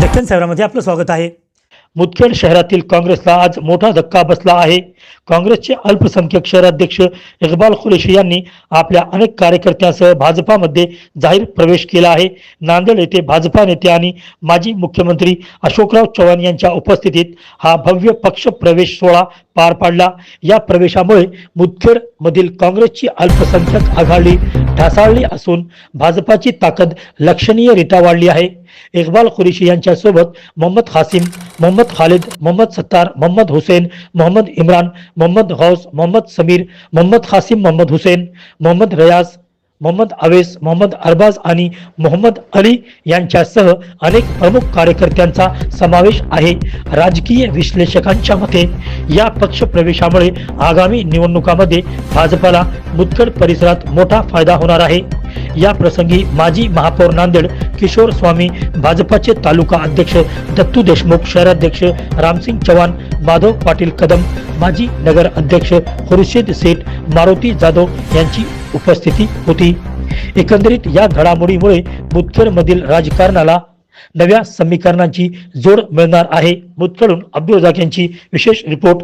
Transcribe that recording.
दक्षिण शहरामध्ये आपलं स्वागत आहे. मुदखेड शहरातील काँग्रेसला आज मोठा धक्का बसला आहे. काँग्रेसचे अल्पसंख्यक शहराध्यक्ष इकबाल खुरेशी यांनी आपल्या अनेक कार्यकर्त्यांसह भाजपामध्ये जाहीर प्रवेश केला आहे. नांदेड येथे भाजपा नेते आणि माजी मुख्यमंत्री अशोकराव चव्हाण यांच्या उपस्थितीत हा भव्य पक्ष प्रवेश सोहळा पार पाडला. या प्रवेशामुळे मुदखेड मधील काँग्रेसची अल्पसंख्याक आघाडी ढासाळली असून भाजपाची ताकद लक्षणीयरित्या वाढली आहे. इक्बाल यांच्या सोबत मोहम्मद हासिम मोहम्मद खालिद, मोहम्मद सत्तार, मोहम्मद हुसेन, मोहम्मद इम्रान, मोहम्मद गौस मोहम्मद समीर, मोहम्मद हासिम मोहम्मद हुसेन, मोहम्मद रयाज मोहम्मद अवेस मोहम्मद अरबाज आणि मोहम्मद अली यांच्यासह अनेक प्रमुख कार्यकर्त्यांचा समावेश आहे. राजकीय विश्लेषकांच्या मते या पक्ष प्रवेशामुळे आगामी निवडणुकामध्ये भाजपाला मुदखेड परिसरात मोठा फायदा होणार आहे. या प्रसंगी माजी महापौर नांदेड किशोर स्वामी भाजपाचे तालुका अध्यक्ष दत्तू देशमुख शहराध्यक्ष रामसिंग चव्हाण माधव पाटील कदम माजी नगर अध्यक्ष खुर्शीद सेठ मारुती जाधव यांची उपस्थिती होती. एकंदरीत या घडामोडीमुळे मुदखेडमधील राजकारणाला नव्या समीकरणांची जोड मिळणार आहे. मुदखेडून अब्दुल रजाक यांची विशेष रिपोर्ट.